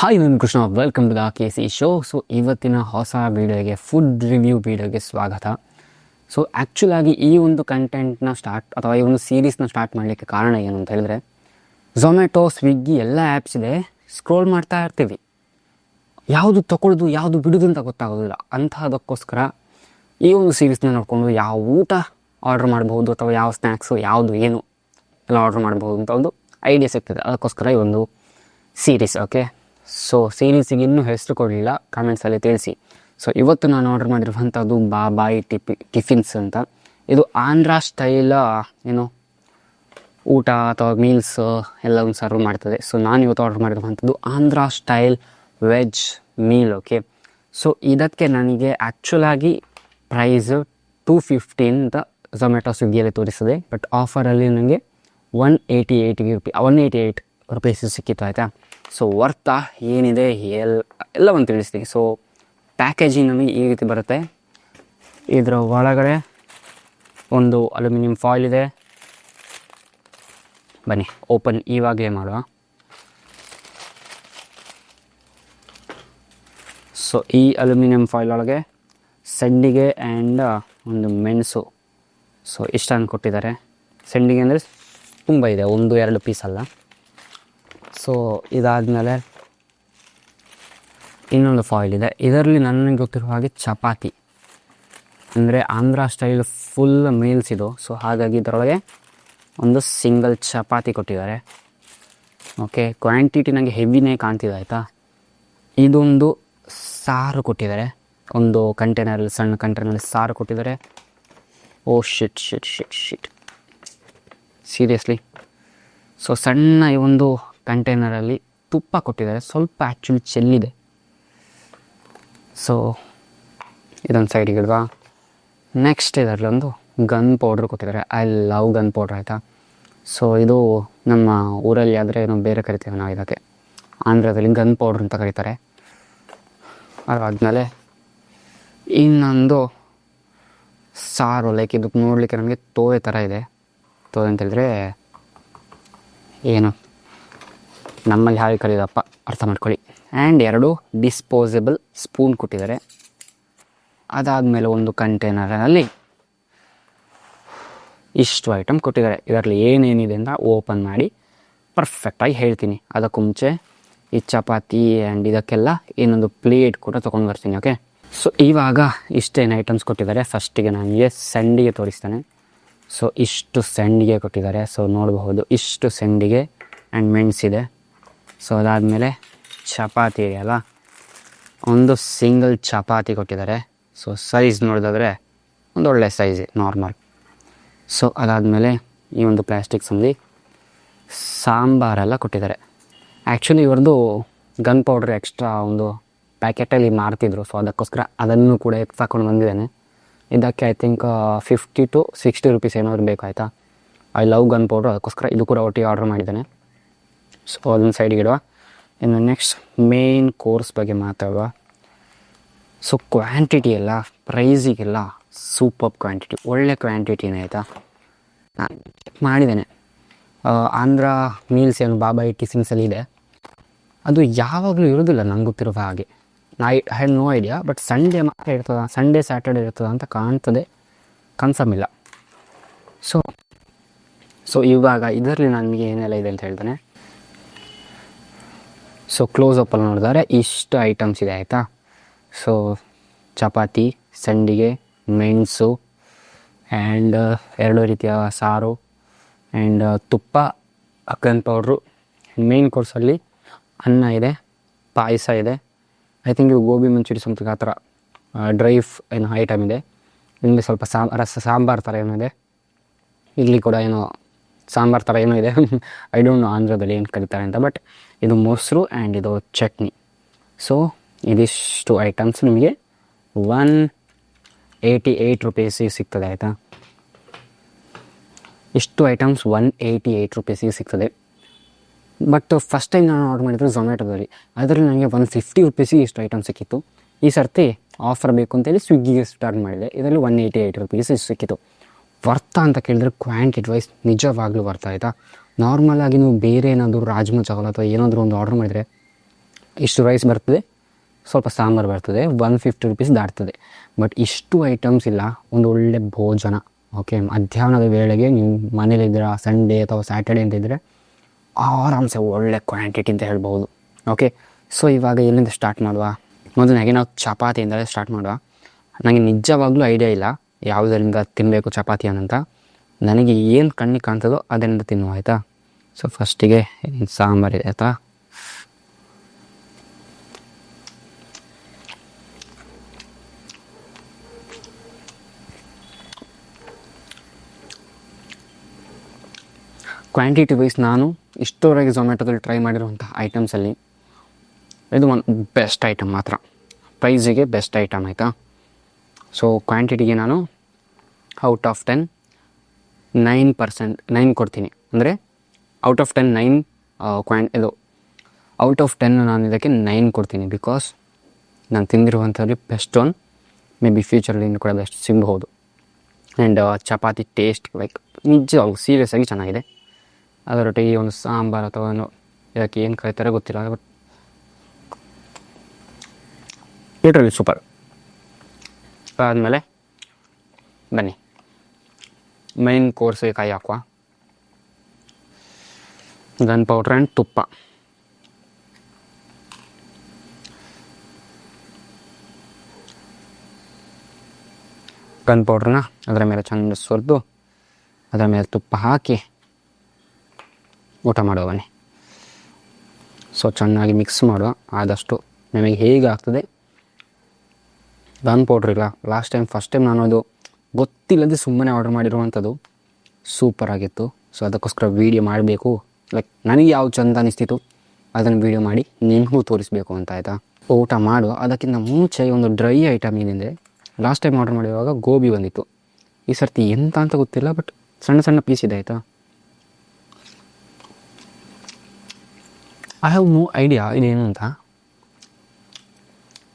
Hi ನಾನು Krishna welcome to the K C show so ಇವತ್ತಿನ ಹೊಸ ವೀಡಿಯೋಗೆ ಫುಡ್ ರಿವ್ಯೂ ವೀಡಿಯೋಗೆ ಸ್ವಾಗತ. ಸೊ ಆ್ಯಕ್ಚುಲಾಗಿ ಈ ಒಂದು ಕಂಟೆಂಟ್ನ ಸ್ಟಾರ್ಟ್ ಅಥವಾ ಈ ಒಂದು ಸೀರೀಸ್ನ ಸ್ಟಾರ್ಟ್ ಮಾಡಲಿಕ್ಕೆ ಕಾರಣ ಏನು ಅಂತ ಹೇಳಿದ್ರೆ ಝೊಮ್ಯಾಟೊ ಸ್ವಿಗ್ಗಿ ಎಲ್ಲ ಆ್ಯಪ್ಸ್ ಇದೆ. ಸ್ಕ್ರೋಲ್ ಮಾಡ್ತಾ ಇರ್ತೀವಿ. ಯಾವುದು ತಗೊಳ್ಳೋದು ಯಾವುದು ಬಿಡೋದು ಅಂತ ಗೊತ್ತಾಗೋದಿಲ್ಲ. ಅಂತಹದಕ್ಕೋಸ್ಕರ ಈ ಒಂದು ಸೀರೀಸ್ನ ನೋಡಿಕೊಂಡು ಯಾವ ಊಟ ಆರ್ಡ್ರ್ ಮಾಡ್ಬೋದು ಅಥವಾ ಯಾವ ಸ್ನ್ಯಾಕ್ಸು ಯಾವುದು ಏನು ಎಲ್ಲ ಆರ್ಡ್ರ್ ಮಾಡ್ಬೋದು ಅಂತ ಒಂದು ಐಡಿಯಾ ಸಿಗ್ತದೆ. ಅದಕ್ಕೋಸ್ಕರ ಈ ಒಂದು ಸೀರೀಸ್ ಓಕೆ ಸೊ ಸೀರೀಸಿಗೆ ಇನ್ನೂ ಹೆಸರು ಕೊಡಲಿಲ್ಲ. ಕಾಮೆಂಟ್ಸಲ್ಲಿ ತಿಳಿಸಿ. ಸೊ ಇವತ್ತು ನಾನು ಆರ್ಡರ್ ಮಾಡಿರುವಂಥದ್ದು ಬಾಬಾಯಿ ಟಿಪಿ, ಟಿಫಿನ್ಸ್ ಅಂತ. ಇದು ಆಂಧ್ರ ಸ್ಟೈಲ್, ಏನು, ಊಟ ಅಥವಾ ಮೀಲ್ಸ್ ಎಲ್ಲವನ್ನು ಸರ್ವ್ ಮಾಡ್ತದೆ. ಸೊ ನಾನು ಇವತ್ತು ಆರ್ಡರ್ ಮಾಡಿರುವಂಥದ್ದು Andhra style veg meal okay so ಇದಕ್ಕೆ ನನಗೆ ಆ್ಯಕ್ಚುಲಾಗಿ ಪ್ರೈಸ್ ಟೂ ಫಿಫ್ಟೀನ್ ಅಂತ ಝೊಮ್ಯಾಟೊ ಸ್ವಿಗ್ಗಿಯಲ್ಲಿ ತೋರಿಸಿದೆ. ಬಟ್ ಆಫರಲ್ಲಿ ನನಗೆ one eighty ಏಯ್ಟಿಗೆ rupee one eighty eight rupees ಸಿಕ್ಕಿತ್ತು, ಆಯಿತಾ? ಸೊ ವರ್ತಾ ಏನಿದೆ ಎಲ್ ಎಲ್ಲವನ್ನು ತಿಳಿಸ್ತೀನಿ. ಸೊ ಪ್ಯಾಕೇಜಿಂಗ್ ನಮಗೆ ಈ ರೀತಿ ಬರುತ್ತೆ. ಇದರ ಒಳಗಡೆ ಒಂದು ಅಲ್ಯೂಮಿನಿಯಂ ಫಾಯಿಲ್ ಇದೆ. ಬನ್ನಿ ಓಪನ್ ಇವಾಗಲೇ ಮಾಡುವ. ಸೊ ಈ ಅಲ್ಯೂಮಿನಿಯಂ ಫಾಯಿಲ್ ಒಳಗೆ ಸಂಡಿಗೆ ಆ್ಯಂಡ್ ಒಂದು ಮೆಣಸು. ಸೊ ಇಷ್ಟನ್ನು ಕೊಟ್ಟಿದ್ದಾರೆ. ಸಂಡಿಗೆ ಅಂದರೆ ತುಂಬ ಇದೆ, ಒಂದು, ಎರಡು ಪೀಸ್ ಅಲ್ಲ. ಸೊ ಇದಾದಮೇಲೆ ಇನ್ನೊಂದು ಫಾಯಿಲ್ ಇದೆ. ಇದರಲ್ಲಿ ನನಗೆ ಗೊತ್ತಿರುವ ಹಾಗೆ ಚಪಾತಿ. ಅಂದರೆ ಆಂಧ್ರ ಸ್ಟೈಲ್ ಫುಲ್ ಮೀಲ್ಸ್ ಇದು. ಸೊ ಹಾಗಾಗಿ ಇದರೊಳಗೆ ಒಂದು ಸಿಂಗಲ್ ಚಪಾತಿ ಕೊಟ್ಟಿದ್ದಾರೆ. ಓಕೆ ಕ್ವಾಂಟಿಟಿ ನನಗೆ ಹೆವಿನೇ ಕಾಣ್ತಿದೆ, ಆಯಿತಾ? ಇದೊಂದು ಸಾರು ಕೊಟ್ಟಿದ್ದಾರೆ. ಒಂದು ಕಂಟೈನರಲ್ಲಿ ಸಣ್ಣ ಕಂಟೈನರಲ್ಲಿ ಸಾರು ಕೊಟ್ಟಿದ್ದಾರೆ. ಓ shit shit shit shit seriously so ಸಣ್ಣ ಈ ಒಂದು ಕಂಟೈನರಲ್ಲಿ ತುಪ್ಪ ಕೊಟ್ಟಿದ್ದಾರೆ. ಸ್ವಲ್ಪ ಆ್ಯಕ್ಚುಲಿ ಚೆಲ್ಲಿದೆ ಸೊ ಇದೊಂದು ಸೈಡಿಗೆ ಇಡ್ವಾ ನೆಕ್ಸ್ಟ್ ಇದರಲ್ಲಿ ಒಂದು ಗನ್ ಪೌಡ್ರ್ ಕೊಟ್ಟಿದ್ದಾರೆ. ಐ ಲವ್ ಗನ್ ಪೌಡ್ರ್ ಆಯಿತಾ? ಸೊ ಇದು ನಮ್ಮ ಊರಲ್ಲಿ ಆದರೆ ಏನೋ ಬೇರೆ ಕರಿತೇವೆ ನಾವು ಇದಕ್ಕೆ. ಆಂಧ್ರದಲ್ಲಿ ಗನ್ ಪೌಡ್ರ್ ಅಂತ ಕರೀತಾರೆ. ಅದಾದಮೇಲೆ ಇನ್ನೊಂದು ಸಾರು ಲೈಕ್ ಇದಕ್ಕೆ ನೋಡಲಿಕ್ಕೆ ನಮಗೆ ತೋವೆ ಥರ ಇದೆ. ತೋವೆ ಅಂತ ಹೇಳಿದ್ರೆ ಏನು? ನಮ್ಮಲ್ಲಿ ಹಾಗೆ ಕರೆಯೋದಪ್ಪ ಅರ್ಥ ಮಾಡ್ಕೊಳ್ಳಿ. ಆ್ಯಂಡ್ ಎರಡು ಡಿಸ್ಪೋಸಬಲ್ ಸ್ಪೂನ್ ಕೊಟ್ಟಿದ್ದಾರೆ. ಅದಾದಮೇಲೆ ಒಂದು ಕಂಟೈನರಲ್ಲಿ ಇಷ್ಟು ಐಟಮ್ ಕೊಟ್ಟಿದ್ದಾರೆ. ಇದರಲ್ಲಿ ಏನೇನಿದೆ ಅಂತ ಓಪನ್ ಮಾಡಿ ಪರ್ಫೆಕ್ಟಾಗಿ ಹೇಳ್ತೀನಿ. ಅದಕ್ಕೂ ಮುಂಚೆ ಈ ಚಪಾತಿ ಆ್ಯಂಡ್ ಇದಕ್ಕೆಲ್ಲ ಇನ್ನೊಂದು ಪ್ಲೇಟ್ ಕೂಡ ತೊಗೊಂಡು ಬರ್ತೀನಿ ಓಕೆ ಸೊ ಇವಾಗ ಇಷ್ಟೇನು ಐಟಮ್ಸ್ ಕೊಟ್ಟಿದ್ದಾರೆ. ಫಸ್ಟಿಗೆ ನನಗೆ ಸಂಡಿಗೆ ತೋರಿಸ್ತಾನೆ. ಸೊ ಇಷ್ಟು ಸಂಡಿಗೆ ಕೊಟ್ಟಿದ್ದಾರೆ. ಸೊ ನೋಡಬಹುದು, ಇಷ್ಟು ಸಂಡಿಗೆ ಆ್ಯಂಡ್ ಮೆಣಸಿದೆ ಸೊ ಅದಾದಮೇಲೆ ಚಪಾತಿ ಇದೆಯಲ್ಲ ಒಂದು ಸಿಂಗಲ್ ಚಪಾತಿ ಕೊಟ್ಟಿದ್ದಾರೆ. ಸೊ ಸೈಜ್ ನೋಡಿದಾದ್ರೆ ಒಂದು ಒಳ್ಳೆ ಸೈಜ್ ನಾರ್ಮಲ್ ಸೊ ಅದಾದಮೇಲೆ ಈ ಒಂದು ಪ್ಲಾಸ್ಟಿಕ್ ಸಂದಿ ಸಾಂಬಾರೆಲ್ಲ ಕೊಟ್ಟಿದ್ದಾರೆ. ಆ್ಯಕ್ಚುಲಿ ಇವ್ರದ್ದು ಗನ್ ಪೌಡ್ರ್ ಎಕ್ಸ್ಟ್ರಾ ಒಂದು ಪ್ಯಾಕೆಟಲ್ಲಿ ಮಾರ್ತಿದ್ರು. ಸೊ ಅದಕ್ಕೋಸ್ಕರ ಅದನ್ನು ಕೂಡ ಎತ್ಕೊಂಡು ಬಂದಿದ್ದೇನೆ. ಇದಕ್ಕೆ I think fifty to sixty rupees ಏನಾದ್ರು ಬೇಕಾಯ್ತಾ ಐ ಲವ್ ಗನ್ ಪೌಡ್ರ್ ಅದಕ್ಕೋಸ್ಕರ ಇದು ಕೂಡ ಒಟ್ಟಿಗೆ ಆರ್ಡರ್ ಮಾಡಿದ್ದೇನೆ. ಸೊ ಅದೊಂದು ಸೈಡಿಗೆ ಇಡುವ. ಇನ್ನು ನೆಕ್ಸ್ಟ್ ಮೇನ್ ಕೋರ್ಸ್ ಬಗ್ಗೆ ಮಾತಾಡುವ. ಸೊ ಕ್ವಾಂಟಿಟಿ ಎಲ್ಲ ಪ್ರೈಸಿಗೆಲ್ಲ ಸೂಪರ್ ಕ್ವಾಂಟಿಟಿ ಒಳ್ಳೆ ಕ್ವಾಂಟಿಟಿನೇ ಆಯಿತಾ? ನಾನು ಚೆಕ್ ಮಾಡಿದ್ದೇನೆ. ಆಂಧ್ರ ಮೀಲ್ಸ್ ಏನು ಬಾಬಾ ಇಟ್ಟಿ ಸಿಮ್ಸಲ್ಲಿ ಇದೆ. ಅದು ಯಾವಾಗಲೂ ಇರೋದಿಲ್ಲ ನಂಗೆ ಗೊತ್ತಿರುವ ಹಾಗೆ. I had no idea but Sunday ಮಾತ್ರ ಇರ್ತದ ಸಂಡೇ ಸ್ಯಾಟರ್ಡೇ ಇರ್ತದ ಅಂತ ಕಾಣ್ತದೆ. ಕನ್ಫರ್ಮ್ ಇಲ್ಲ ಸೊ ಸೊ ಇವಾಗ ಇದರಲ್ಲಿ ನನಗೆ ಏನೆಲ್ಲ ಇದೆ ಅಂತ ಹೇಳ್ತಾನೆ. ಸೊ ಕ್ಲೋಸ್ ಅಪ್ಪಲ್ಲಿ ನೋಡಿದರೆ ಇಷ್ಟು ಐಟಮ್ಸ್ ಇದೆ, ಆಯಿತಾ? ಸೊ ಚಪಾತಿ, ಸಂಡಿಗೆ, ಮೆಣಸು ಆ್ಯಂಡ್ ಎರಡು ರೀತಿಯ ಸಾರು ಆ್ಯಂಡ್ ತುಪ್ಪ, ಅಕ್ಕನ್ ಪೌಡ್ರು ಮೇನ್ ಕೋರ್ಸಲ್ಲಿ ಅನ್ನ ಇದೆ, ಪಾಯಸ ಇದೆ. ಐ ಥಿಂಕ್ ಇವು ಗೋಬಿ ಮಂಚೂರಿ ಸಂತಕ ಆ ಥರ. ಡ್ರೈ ಏನು ಐಟಮ್ ಇದೆ. ಇಲ್ಲಿ ಸ್ವಲ್ಪ ಸಾಂ ರಸ, ಸಾಂಬಾರು ಥರ ಏನಿದೆ ಇಲ್ಲಿ ಕೂಡ ಏನೋ ಸಾಂಬಾರು ಥರ ಏನೋ ಇದೆ. ಐ ಡೋಂಟ್ ನೋ ಆಂಧ್ರದಲ್ಲಿ ಏನು ಕರೀತಾರೆ ಅಂತ ಬಟ್ ಇದು ಮೊಸರು ಆ್ಯಂಡ್ ಇದು ಚಟ್ನಿ. ಸೊ ಇದಿಷ್ಟು ಐಟಮ್ಸ್ ನಿಮಗೆ ಒನ್ ಏಯ್ಟಿ ಏಯ್ಟ್ ರುಪೀಸಿಗೆ ಸಿಗ್ತದೆ, ಆಯಿತಾ? ಇಷ್ಟು ಐಟಮ್ಸ್ ಒನ್ ಏಯ್ಟಿ ಏಯ್ಟ್ ರುಪೀಸಿಗೆ ಸಿಗ್ತದೆ. ಬಟ್ ಫಸ್ಟ್ ಟೈಮ್ ನಾನು ಆರ್ಡರ್ ಮಾಡಿದ್ರು ಝೊಮ್ಯಾಟೊದಲ್ಲಿ ಅದರಲ್ಲಿ ನನಗೆ ಒನ್ ಫಿಫ್ಟಿ ರುಪೀಸಿಗೆ ಇಷ್ಟು ಐಟಮ್ ಸಿಕ್ಕಿತ್ತು. ಈ ಸರ್ತಿ ಆಫರ್ ಬೇಕು ಅಂತೇಳಿ ಸ್ವಿಗ್ಗಿಗೆ ಸ್ಟಾರ್ಟ್ ಮಾಡಿದೆ. ಇದರಲ್ಲಿ ಒನ್ ಏಯ್ಟಿ ಏಯ್ಟ್ ರುಪೀಸ್ ಸಿಕ್ಕಿತ್ತು. ವರ್ತಾ ಅಂತ ಕೇಳಿದ್ರೆ ಕ್ವಾಂಟಿಟಿ ವೈಸ್ ನಿಜವಾಗ್ಲೂ ವರ್ತ, ಆಯಿತಾ? ನಾರ್ಮಲಾಗಿ ನೀವು ಬೇರೆ ಏನಾದರೂ ರಾಜ್ಮಾ ಚಾವಲ್ ಅಥವಾ ಏನಾದರೂ ಒಂದು ಆರ್ಡರ್ ಮಾಡಿದರೆ ಇಷ್ಟು ರೈಸ್ ಬರ್ತದೆ, ಸ್ವಲ್ಪ ಸಾಂಬಾರು ಬರ್ತದೆ ಒನ್ ಫಿಫ್ಟಿ ರುಪೀಸ್ ದಾಟ್ತದೆ. ಬಟ್ ಇಷ್ಟು ಐಟಮ್ಸ್ ಇಲ್ಲ, ಒಂದು ಒಳ್ಳೆ ಭೋಜನ ಓಕೆ ಮಧ್ಯಾಹ್ನದ ವೇಳೆಗೆ ನೀವು ಮನೇಲಿದ್ದೀರಾ ಸಂಡೇ ಅಥವಾ ಸ್ಯಾಟರ್ಡೇ ಅಂತಿದ್ದರೆ ಆರಾಮ್ಸೆ ಒಳ್ಳೆ ಕ್ವಾಂಟಿಟಿ ಅಂತ ಹೇಳ್ಬೋದು ಓಕೆ ಸೊ ಇವಾಗ ಎಲ್ಲಿಂದ ಸ್ಟಾರ್ಟ್ ಮಾಡುವ? ಮೊದಲನೇ ನಾವು ಚಪಾತಿಯಿಂದಲೇ ಸ್ಟಾರ್ಟ್ ಮಾಡುವ. ನನಗೆ ನಿಜವಾಗ್ಲೂ ಐಡಿಯಾ ಇಲ್ಲ. ಯಾವುದರಿಂದ ತಿನ್ನಬೇಕು ಚಪಾತಿ ಅಂತ ನನಗೆ ಏನು ಕಣ್ಣಿಗೆ ಕಾಣ್ತದೋ ಅದರಿಂದ ತಿನ್ನುವ, ಆಯಿತಾ? ಸೊ ಫಸ್ಟಿಗೆ ಸಾಂಬಾರಿದೆ ಆಯಿತಾ? ಕ್ವಾಂಟಿಟಿ ವೈಸ್ ನಾನು ಇಷ್ಟೋವರೆಗೆ ಝೊಮ್ಯಾಟೊದಲ್ಲಿ ಟ್ರೈ ಮಾಡಿರುವಂಥ ಐಟಮ್ಸಲ್ಲಿ ಇದು ಒಂದು ಬೆಸ್ಟ್ ಐಟಮ್ ಮಾತ್ರ. ಪ್ರೈಸಿಗೆ ಬೆಸ್ಟ್ ಐಟಮ್ ಆಯಿತಾ? ಸೊ ಕ್ವಾಂಟಿಟಿಗೆ ನಾನು out of ten nine percent nine ಕೊಡ್ತೀನಿ. ಅಂದರೆ ಔಟ್ ಆಫ್ ಟೆನ್ ನೈನ್ ಕ್ವಾನ್ ಇದು ಔಟ್ ಆಫ್ ಟೆನ್ ನಾನು ಇದಕ್ಕೆ ನೈನ್ ಕೊಡ್ತೀನಿ ಬಿಕಾಸ್ ನಾನು ತಿಂದಿರುವಂಥದ್ದು ಬೆಸ್ಟ್ ಒನ್ ಮೇ ಬಿ ಫ್ಯೂಚರಲ್ಲಿ ಇನ್ನು ಕೂಡ ಬೆಸ್ಟ್ ಸಿಗಬಹುದು. ಆ್ಯಂಡ್ ಚಪಾತಿ ಟೇಸ್ಟ್ ಲೈಕ್ ನಿಜ ಸೀರಿಯಸ್ ಆಗಿ ಚೆನ್ನಾಗಿದೆ. ಅದರೊಟ್ಟಿಗೆ ಒಂದು ಸಾಂಬಾರು ಅಥವಾ ಏನು ಇದಕ್ಕೆ ಏನು ಕರೀತಾರೆ ಗೊತ್ತಿಲ್ಲ ಬಟ್ ಲಿಟ್ರಲಿ ಸೂಪರ್ ಆದಮೇಲೆ ಬನ್ನಿ. ಮೈನ್ ಕೋರ್ಸಿಗೆ ಕಾಯಿ ಹಾಕುವ. ಗನ್ ಪೌಡ್ರ್ ಆ್ಯಂಡ್ ತುಪ್ಪ. ಗನ್ ಪೌಡ್ರನ್ನ ಅದರ ಮೇಲೆ ಚೆಂದ ಸುರಿದು, ಅದರ ಮೇಲೆ ತುಪ್ಪ ಹಾಕಿ ಊಟ ಮಾಡುವ ಬನ್ನಿ. ಸೊ ಚೆನ್ನಾಗಿ ಮಿಕ್ಸ್ ಮಾಡುವ. ಆದಷ್ಟು ನಮಗೆ ಹೇಗೆ ಆಗ್ತದೆ ಗನ್ ಪೌಡ್ರ್ ಇಲ್ಲ. ಲಾಸ್ಟ್ ಟೈಮ್ ಫಸ್ಟ್ ಟೈಮ್ ನಾನು ಅದು ಗೊತ್ತಿಲ್ಲದೆ ಸುಮ್ಮನೆ ಆರ್ಡರ್ ಮಾಡಿರುವಂಥದ್ದು. ಸೂಪರ್ ಆಗಿತ್ತು. ಸೊ ಅದಕ್ಕೋಸ್ಕರ ವೀಡಿಯೋ ಮಾಡಬೇಕು. ಲೈಕ್ ನನಗೆ ಯಾವ ಚಂದ ಅನಿಸ್ತಿತ್ತು, ಅದನ್ನು ವೀಡಿಯೋ ಮಾಡಿ ನಿಮಗೂ ತೋರಿಸಬೇಕು ಅಂತ ಆಯಿತಾ? ಊಟ ಮಾಡು. ಅದಕ್ಕಿಂತ ಮುಂಚೆ ಒಂದು ಡ್ರೈ ಐಟಮ್ ಏನಿದೆ ಲಾಸ್ಟ್ ಟೈಮ್ ಆರ್ಡರ್ ಮಾಡಿರುವಾಗ ಗೋಬಿ ಬಂದಿತ್ತು. ಈ ಸರ್ತಿ ಎಂತ ಅಂತ ಗೊತ್ತಿಲ್ಲ ಬಟ್ ಸಣ್ಣ ಸಣ್ಣ ಪೀಸ್ ಇದೆ ಆಯಿತಾ? ಐ ಹ್ಯಾವ್ ನೋ ಐಡಿಯಾ ಇದೇನು ಅಂತ.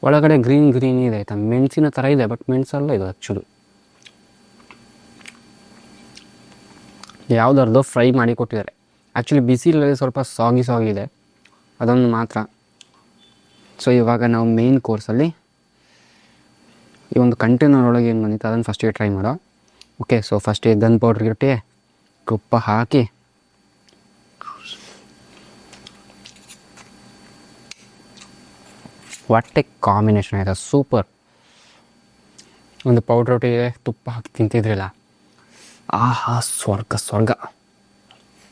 ಒಳಗಡೆ ಗ್ರೀನ್ ಗ್ರೀನ್ ಇದೆ, ಆಯಿತಾ? ಮೆಣಸಿನ ಥರ ಇದೆ ಬಟ್ ಮೆಣಸಲ್ಲ ಇದು ಆ್ಯಕ್ಚುಲಿ ಯಾವುದಾರ್ದು ಫ್ರೈ ಮಾಡಿ ಕೊಟ್ಟಿದ್ದಾರೆ. ಆ್ಯಕ್ಚುಲಿ ಬಿಸಿಲಲ್ಲಿ ಸ್ವಲ್ಪ ಸಾಗಿ ಸಾಗಿ ಇದೆ. ಅದೊಂದು ಮಾತ್ರ. ಸೊ ಇವಾಗ ನಾವು ಮೇನ್ ಕೋರ್ಸಲ್ಲಿ ಈ ಒಂದು ಕಂಟೈನರ್ ಒಳಗೆ ಏನು ಬಂದಿತ್ತು, ಅದನ್ನು ಫಸ್ಟಿಗೆ ಟ್ರೈ ಮಾಡೋ ಓಕೆ ಸೊ ಫಸ್ಟಿಗೆ ಗನ್ ಪೌಡ್ರ್ ಇಟ್ಟು ತುಪ್ಪ ಹಾಕಿ ಹೊಟ್ಟೆ ಕಾಂಬಿನೇಷನ್ ಆಯಿತಾ ಸೂಪರ್ ಒಂದು ಪೌಡ್ರ್ ಒಟ್ಟಿಗೆ ತುಪ್ಪ ಹಾಕಿ ತಿಂತಿದ್ರಲ್ಲ, ಆಹಾ, ಸ್ವರ್ಗ ಸ್ವರ್ಗ.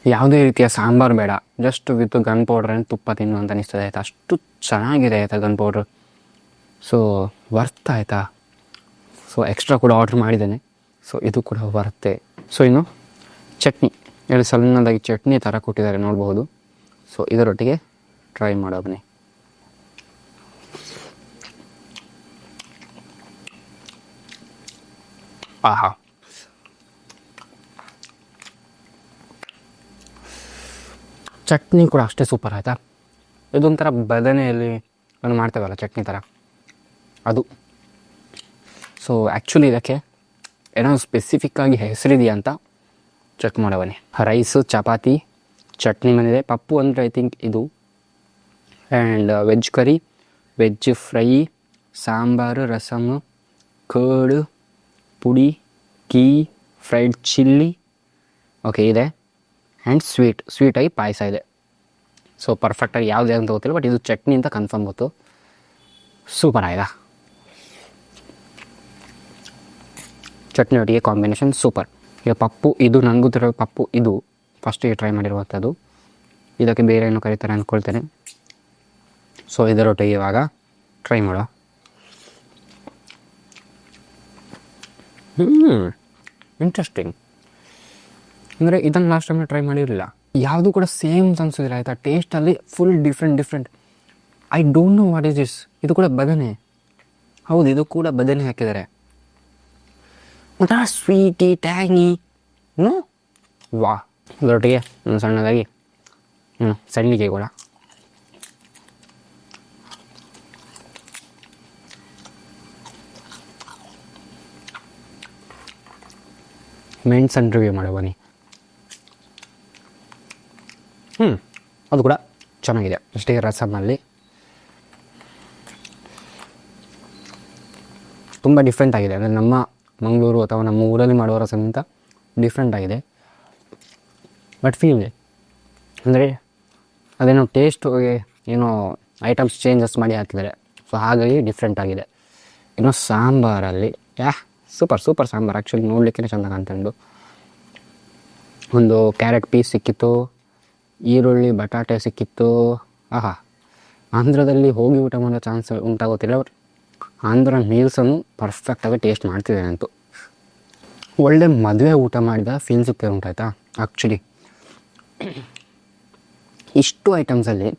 ಯಾವುದೇ ರೀತಿಯ ಸಾಂಬಾರು ಬೇಡ just with gunpowder and ತುಪ್ಪ ತಿನ್ನು ಅಂತ ಅನಿಸ್ತದೆ ಆಯಿತಾ. ಅಷ್ಟು ಚೆನ್ನಾಗಿದೆ ಆಯಿತಾ ಗನ್ ಪೌಡ್ರ್ ಸೊ ವರ್ತ್ ಆಯಿತಾ. ಸೊ ಎಕ್ಸ್ಟ್ರಾ ಕೂಡ ಆರ್ಡ್ರ್ ಮಾಡಿದ್ದೇನೆ. ಸೊ ಇದು ಕೂಡ ವರ್ತೆ ಸೊ ಇನ್ನು ಚಟ್ನಿ. ಎರಡು ಸಣ್ಣದಾಗಿ ಚಟ್ನಿ ಥರ ಕೊಟ್ಟಿದ್ದಾರೆ, ನೋಡಬಹುದು. ಸೊ ಇದರೊಟ್ಟಿಗೆ ಟ್ರೈ ಮಾಡೋ ಆಹಾ ಚಟ್ನಿ ಕೂಡ ಅಷ್ಟೇ ಸೂಪರ್ ಆಯಿತಾ? ಇದೊಂಥರ ಬದನೆಯಲ್ಲಿ ಒಂದು ಮಾಡ್ತೇವಲ್ಲ ಚಟ್ನಿ ಥರ. ಅದು. ಸೊ ಆ್ಯಕ್ಚುಲಿ ಇದಕ್ಕೆ ಏನೋ ಸ್ಪೆಸಿಫಿಕ್ಕಾಗಿ ಹೆಸರಿದೆಯಾ ಅಂತ ಚೆಕ್ ಮಾಡವನಿ ರೈಸು ಚಪಾತಿ, ಚಟ್ನಿ ಬಂದಿದೆ ಪಪ್ಪು ಅಂದರೆ ಐ ಥಿಂಕ್ ಇದು. And veg curry veg fry sambar rasam curd ಪುಡಿ ಕೀ ಫ್ರೈಡ್ ಚಿಲ್ಲಿ ಓಕೆ ಇದೆ. ಆ್ಯಂಡ್ ಸ್ವೀಟ್ ಸ್ವೀಟಾಗಿ ಪಾಯಸ ಇದೆ. ಸೊ ಪರ್ಫೆಕ್ಟಾಗಿ ಯಾವುದೇ ಅಂತ ಗೊತ್ತಿಲ್ಲ ಬಟ್ ಇದು ಚಟ್ನಿ ಅಂತ ಕನ್ಫರ್ಮ್ ಗೊತ್ತು. ಸೂಪರ್ ಆಯ್ತಾ? ಚಟ್ನಿ ಒಟ್ಟಿಗೆ ಕಾಂಬಿನೇಷನ್ ಸೂಪರ್ ಈಗ ಪಪ್ಪು, ಇದು ನನಗೂ ಪಪ್ಪು, ಇದು ಫಸ್ಟಿಗೆ ಟ್ರೈ ಮಾಡಿರುವಂಥದ್ದು. ಇದಕ್ಕೆ ಬೇರೆ ಏನು ಕರೀತಾರೆ ಅಂದ್ಕೊಳ್ತೇನೆ ಸೊ ಇದರೊಟ್ಟಿಗೆ ಇವಾಗ ಟ್ರೈ ಮಾಡುವ ಹ್ಞೂ ಇಂಟ್ರೆಸ್ಟಿಂಗ್ ಅಂದರೆ ಇದನ್ನು ಲಾಸ್ಟ್ ಟೈಮ್ ಟ್ರೈ ಮಾಡಿರಲಿಲ್ಲ. ಯಾವುದು ಕೂಡ ಸೇಮ್ ಅನ್ಸೋದಿಲ್ಲ ಆಯಿತಾ? ಟೇಸ್ಟಲ್ಲಿ full different different I don't know what is this ಇದು ಕೂಡ ಬದನೆ. ಹೌದು, ಇದು ಕೂಡ ಬದನೆ ಹಾಕಿದ್ದಾರೆ. ಒಂಥರ ಸ್ವೀಟಿ ಟ್ಯಾಂಗಿ ನೋ ವಾ ಅದರೊಟ್ಟಿಗೆ ಸಣ್ಣದಾಗಿ. ಹ್ಞೂ ಸಣ್ಣಿಗೆ ಕೂಡ. ಮೆಣಸನ್ನು ರಿವ್ಯೂ ಮಾಡೋ ಬನ್ನಿ. ಹ್ಞೂ ಅದು ಕೂಡ ಚೆನ್ನಾಗಿದೆ. ಅಷ್ಟೇ ರಸಮಲ್ಲಿ. ತುಂಬ ಡಿಫ್ರೆಂಟ್ ಆಗಿದೆ. ಅಂದರೆ ನಮ್ಮ ಮಂಗಳೂರು ಅಥವಾ ನಮ್ಮ ಊರಲ್ಲಿ ಮಾಡುವ ರಸಗಿಂತ ಡಿಫ್ರೆಂಟ್ ಆಗಿದೆ. ಬಟ್ ಫೀಲ್ ಇದೆ. ಅಂದರೆ ಅದೇನೋ ಟೇಸ್ಟು ಏನೋ ಐಟಮ್ಸ್ ಚೇಂಜಸ್ ಮಾಡಿ ಹಾಕಿದ್ದಾರೆ. ಸೊ ಹಾಗಾಗಿ ಡಿಫ್ರೆಂಟ್ ಆಗಿದೆ. ಇನ್ನು ಸಾಂಬಾರಲ್ಲಿ yeah super super sambar. Actually ನೋಡಲಿಕ್ಕೆ ಚೆಂದ ಕಾಣ್ತಂಡು ಒಂದು ಕ್ಯಾರೆಟ್ ಪೀಸ್ ಸಿಕ್ಕಿತ್ತು, ಈರುಳ್ಳಿ, ಬಟಾಟೆ ಸಿಕ್ಕಿತ್ತು. ಆಹಾ, ಆಂಧ್ರದಲ್ಲಿ ಹೋಗಿ ಊಟ ಮಾಡೋ ಚಾನ್ಸ್ ಉಂಟಾಗೋತಿಲ್ಲ ಬಟ್ ಆಂಧ್ರ ಮೀಲ್ಸನ್ನು ಪರ್ಫೆಕ್ಟಾಗಿ ಟೇಸ್ಟ್ ಮಾಡ್ತಿದ್ದೇನೆ ಅಂತೂ. ಒಳ್ಳೆ ಮದುವೆ ಊಟ ಮಾಡಿದ ಫೀಲ್ ಸಿಕ್ಕಿದೆ ಉಂಟಾಯ್ತಾ? ಆ್ಯಕ್ಚುಲಿ ಇಷ್ಟು ಐಟಮ್ಸಲ್ಲಿ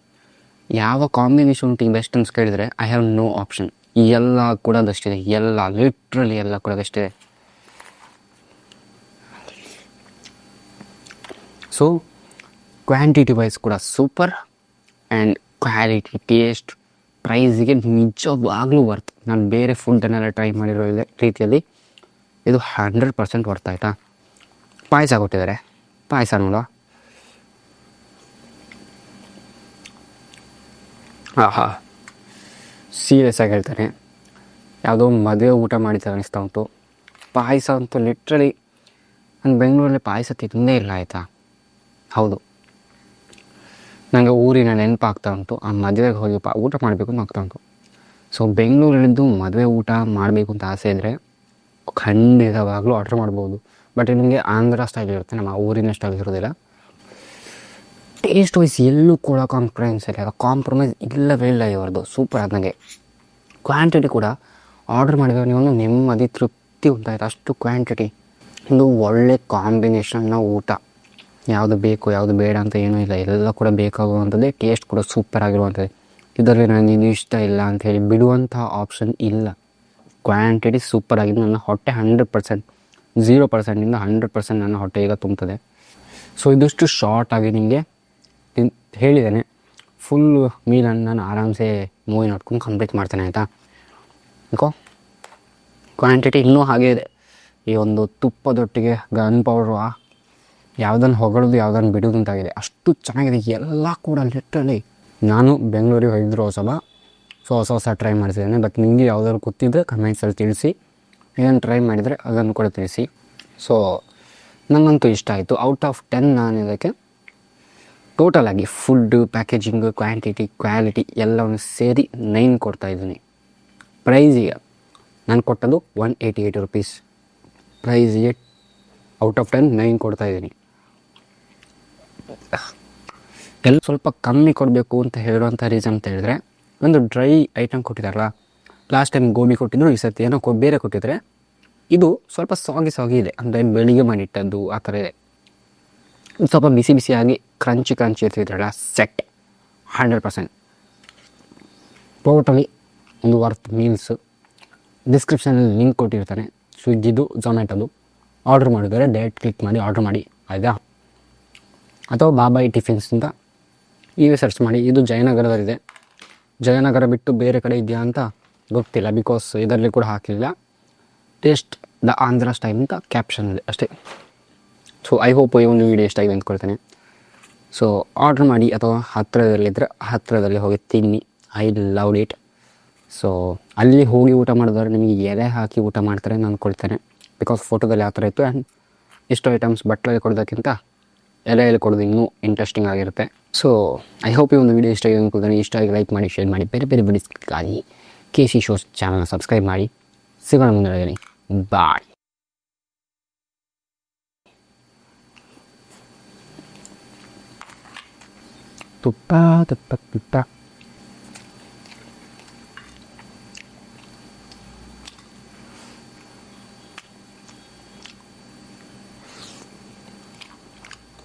ಯಾವ ಕಾಂಬಿನೇಷನ್ ಟೀ ಬೆಸ್ಟ್ ಅಂತ ಕೇಳಿದರೆ ಐ ಹ್ಯಾವ್ ನೋ ಆಪ್ಷನ್ ಎಲ್ಲ ಕೂಡ ಅದಷ್ಟಿದೆ. ಎಲ್ಲ ಲಿಟ್ರಲಿ ಎಲ್ಲ ಕೂಡ ಅದಷ್ಟಿದೆ. ಸೊ ಕ್ವಾಂಟಿಟಿ ವೈಸ್ ಕೂಡ ಸೂಪರ್ ಆ್ಯಂಡ್ ಕ್ವಾಲಿಟಿ ಟೇಸ್ಟ್ ಪ್ರೈಸಿಗೆ ನಿಜವಾಗ್ಲೂ ವರ್ತ್ ನಾನು ಬೇರೆ ಫುಡ್ಡನ್ನೆಲ್ಲ ಟ್ರೈ ಮಾಡಿರೋ ರೀತಿಯಲ್ಲಿ ಇದು ಹಂಡ್ರೆಡ್ ಪರ್ಸೆಂಟ್ ವರ್ತ್ ಆಯಿತಾ? ಪಾಯಸ ಕೊಟ್ಟಿದ್ದಾರೆ. ಪಾಯಸ ನೋಡ ಆಹಾ. ಸೀರಿಯಸ್ ಆಗಿ ಹೇಳ್ತಾನೆ ಯಾವುದೋ ಮದುವೆ ಊಟ ಮಾಡಿದ್ದಾರೆ ಅನಿಸ್ತಾ ಉಂಟು. ಪಾಯಸ ಅಂತೂ ಲಿಟ್ರಲಿ ನಾನು ಬೆಂಗಳೂರಲ್ಲಿ ಪಾಯಸ ತಿಂದೇ ಇಲ್ಲ, ಆಯಿತಾ? ಹೌದು. ನನಗೆ ಊರಿನ ನೆನಪಾಗ್ತಾ ಉಂಟು. ಆ ಮದುವೆಗೆ ಹೋಗಿ ಪಾ ಊಟ ಮಾಡಬೇಕು ಅಂತ ಆಗ್ತಾ ಉಂಟು. ಸೊ ಬೆಂಗಳೂರಲ್ಲಿದ್ದು ಮದುವೆ ಊಟ ಮಾಡಬೇಕು ಅಂತ ಆಸೆ ಇದ್ದರೆ ಖಂಡಿತವಾಗಲೂ ಆರ್ಡ್ರ್ ಮಾಡ್ಬೋದು. ಬಟ್ ನಿಮಗೆ ಆಂಧ್ರ ಸ್ಟೈಲ್ ಇರುತ್ತೆ, ನಮ್ಮ ಊರಿನ ಸ್ಟೈಲ್ ಇರೋದಿಲ್ಲ. ಟೇಸ್ಟ್ ವೈಸ್ ಎಲ್ಲೂ ಕೂಡ ಕಾಂಪ್ರಮೈಸ್ ಇಲ್ಲ ಕಾಂಪ್ರಮೈಸ್ ಇಲ್ಲವೇ ಇಲ್ಲ ಇವ್ರದ್ದು. ಸೂಪರ್ ಆದ ನನಗೆ ಕ್ವಾಂಟಿಟಿ ಕೂಡ ಆರ್ಡ್ರ್ ಮಾಡಿದಾಗ ನೀವು ನೆಮ್ಮದಿ, ತೃಪ್ತಿ ಉಂಟಾಯ್ತು ಅಷ್ಟು ಕ್ವಾಂಟಿಟಿ ಇದು ಒಳ್ಳೆ ಕಾಂಬಿನೇಷನ್ನ ಊಟ. ಯಾವುದು ಬೇಕು, ಯಾವುದು ಬೇಡ ಅಂತ ಏನೂ ಇಲ್ಲ. ಎಲ್ಲ ಕೂಡ ಬೇಕಾಗುವಂಥದ್ದೇ ಟೇಸ್ಟ್ ಕೂಡ ಸೂಪರ್ ಆಗಿರುವಂಥದ್ದು. ಇದರಲ್ಲಿ ನಾನು ಇದು ಇಷ್ಟ ಇಲ್ಲ ಅಂತ ಹೇಳಿ ಬಿಡುವಂಥ ಆಪ್ಷನ್ ಇಲ್ಲ. ಕ್ವಾಂಟಿಟಿ ಸೂಪರ್ ಆಗಿದೆ ನನ್ನ ಹೊಟ್ಟೆ ಹಂಡ್ರೆಡ್ ಪರ್ಸೆಂಟ್ ಝೀರೋ ಪರ್ಸೆಂಟಿಂದ ಹಂಡ್ರೆಡ್ ಪರ್ಸೆಂಟ್ ನನ್ನ ಹೊಟ್ಟೆ ಈಗ ತುಂಬುತ್ತದೆ ಸೊ ಇದಿಷ್ಟು ಶಾರ್ಟ್ ಆಗಿ ನಿಮಗೆ ಹೇಳಿದ್ದೇನೆ. ಫುಲ್ ಮೀನನ್ನು ನಾನು ಆರಾಮ್ಸೆ ಮೂವಿ ನೋಡ್ಕೊಂಡು ಕಂಪ್ಲೀಟ್ ಮಾಡ್ತೇನೆ ಆಯಿತಾ? ಯಾಕೋ ಕ್ವಾಂಟಿಟಿ ಇನ್ನೂ ಹಾಗೇ ಇದೆ. ಈ ಒಂದು ತುಪ್ಪದೊಟ್ಟಿಗೆ ಗನ್ ಪೌಡ್ರು ಯಾವುದನ್ನು ಹೊಗಳೋದು ಯಾವುದನ್ನು ಬಿಡೋದು ಅಂತಾಗಿದೆ. ಅಷ್ಟು ಚೆನ್ನಾಗಿದೆ. ಎಲ್ಲ ಕೂಡ ಲಿಟ್ರಲಿ ನಾನು ಬೆಂಗಳೂರಿಗೆ ಹೋಗಿದ್ರು ಹೊಸಬ ಸೊ ಹೊಸ ಹೊಸ ಟ್ರೈ ಮಾಡಿಸಿದ್ದೇನೆ. ಬಟ್ ನಿಮಗೆ ಯಾವುದಾದ್ರು ಗೊತ್ತಿದ್ದರೆ ಕಮೆಂಟ್ಸಲ್ಲಿ ತಿಳಿಸಿ. ಇದನ್ನು ಟ್ರೈ ಮಾಡಿದರೆ ಅದನ್ನು ಕೂಡ ತಿಳಿಸಿ. ಸೊ ನನಗಂತೂ ಇಷ್ಟ ಆಯಿತು. ಔಟ್ ಆಫ್ ಟೆನ್ ನಾನು ಇದಕ್ಕೆ ಟೋಟಲ್ ಆಗಿ ಫುಡ್ಡು ಪ್ಯಾಕೇಜಿಂಗು ಕ್ವಾಂಟಿಟಿ ಕ್ವಾಲಿಟಿ ಎಲ್ಲವನ್ನು ಸೇರಿ ನೈನ್ ಕೊಡ್ತಾ ಇದ್ದೀನಿ. ಪ್ರೈಸಿಗೆ ನಾನು ಕೊಟ್ಟದ್ದು ಒನ್ ಏಯ್ಟಿ ಏಯ್ಟ್ ರುಪೀಸ್ ಪ್ರೈಸಿಗೆ ಔಟ್ ಆಫ್ ಟೆನ್ ನೈನ್ ಕೊಡ್ತಾ ಇದ್ದೀನಿ. ಎಲ್ಲ ಸ್ವಲ್ಪ ಕಮ್ಮಿ ಕೊಡಬೇಕು ಅಂತ ಹೇಳುವಂಥ ರೀಸನ್ ಅಂತ ಹೇಳಿದ್ರೆ, ಒಂದು ಡ್ರೈ ಐಟಮ್ ಕೊಟ್ಟಿದ್ದಾರಲ್ಲ ಲಾಸ್ಟ್ ಟೈಮ್ ಗೋಬಿ ಕೊಟ್ಟಿದ್ರು, ಈ ಸರ್ತಿ ಏನೋ ಬೇರೆ ಕೊಟ್ಟಿದ್ರೆ, ಇದು ಸ್ವಲ್ಪ ಸಾಗಿ ಸಾಗಿ ಇದೆ. ಅಂದರೆ ಬೆಳಿಗ್ಗೆ ಮಾಡಿಟ್ಟದ್ದು, ಆ ಥರ ಇದು. ಸ್ವಲ್ಪ ಬಿಸಿ ಬಿಸಿಯಾಗಿ ಕ್ರಂಚಿ ಕ್ರಂಚಿ ಇರ್ತಿದ್ರಲ್ಲ ಸೆಟ್ ಹಂಡ್ರೆಡ್ ಪರ್ಸೆಂಟ್ ಟೋಟಲಿ ಒಂದು ವರ್ತ್ ಮೀಲ್ಸು ಡಿಸ್ಕ್ರಿಪ್ಷನಲ್ಲಿ ಲಿಂಕ್ ಕೊಟ್ಟಿರ್ತಾನೆ. ಸ್ವಿಗ್ಗಿದು ಝೊಮ್ಯಾಟೋದು ಆರ್ಡ್ರ್ ಮಾಡಿದರೆ ಡೈರೆಕ್ಟ್ ಕ್ಲಿಕ್ ಮಾಡಿ ಆರ್ಡ್ರ್ ಮಾಡಿ. ಆಯಿತಾ? ಅಥವಾ ಬಾಬಾಯಿ ಟಿಫಿನ್ಸ್ ಅಂತ ಇವೇ ಸರ್ಚ್ ಮಾಡಿ. ಇದು ಜಯನಗರದಲ್ಲಿದೆ. ಜಯನಗರ ಬಿಟ್ಟು ಬೇರೆ ಕಡೆ ಇದೆಯಾ ಅಂತ ಗೊತ್ತಿಲ್ಲ ಬಿಕಾಸ್ ಇದರಲ್ಲಿ ಕೂಡ ಹಾಕಿಲ್ಲ. ಟೇಸ್ಟ್ ದ ಆಂಧ್ರ ಸ್ಟೈಲ್ ಅಂತ ಕ್ಯಾಪ್ಷನ್ ಇದೆ. ಅಷ್ಟೇ. ಸೊ ಐ ಹೋಪ್ ಈ ಒಂದು ವೀಡಿಯೋ ಇಷ್ಟ ಆಗಿದೆ ಅಂದ್ಕೊಳ್ತೇನೆ. ಸೊ ಆರ್ಡ್ರ್ ಮಾಡಿ ಅಥವಾ ಹತ್ತಿರದಲ್ಲಿದ್ದರೆ ಹತ್ತಿರದಲ್ಲಿ ಹೋಗಿ ತಿನ್ನಿ. ಐ ಲವ್ ಇಟ್ ಸೊ ಅಲ್ಲಿ ಹೋಗಿ ಊಟ ಮಾಡಿದವರು ನಿಮಗೆ ಎಲೆ ಹಾಕಿ ಊಟ ಮಾಡ್ತಾರೆ ನಾನು ಕೊಡ್ತೇನೆ ಬಿಕಾಸ್ ಫೋಟೋದಲ್ಲಿ ಆ ಥರ ಇತ್ತು. ಆ್ಯಂಡ್ ಇಷ್ಟು ಐಟಮ್ಸ್ ಬಟ್ಟಲಲ್ಲಿ ಕೊಡೋದಕ್ಕಿಂತ ಎಲೆಯಲ್ಲಿ ಕೊಡೋದು ಇನ್ನೂ ಇಂಟ್ರೆಸ್ಟಿಂಗ್ ಆಗಿರುತ್ತೆ. ಸೊ ಐ ಹೋಪ್ ಈ ಒಂದು ವಿಡಿಯೋ ಇಷ್ಟ ಆಗಿದೆ ಅಂದ್ಕೊಳ್ತೇನೆ. ಇಷ್ಟ ಆಗಿ ಲೈಕ್ ಮಾಡಿ ಶೇರ್ ಮಾಡಿ. ಬೇರೆ ಬೇರೆ ಬಿಡಿಸ್ಗಾಗಿ ಕೆ ಸಿ ಶೋಸ್ ಚಾನಲ್ನ ಸಬ್ಸ್ಕ್ರೈಬ್ ಮಾಡಿ. ಸಿಗೋಣ ಮುಂದೆ ಬಾಯ್ ตุ๊ป้าตุ๊ะตักตุตัก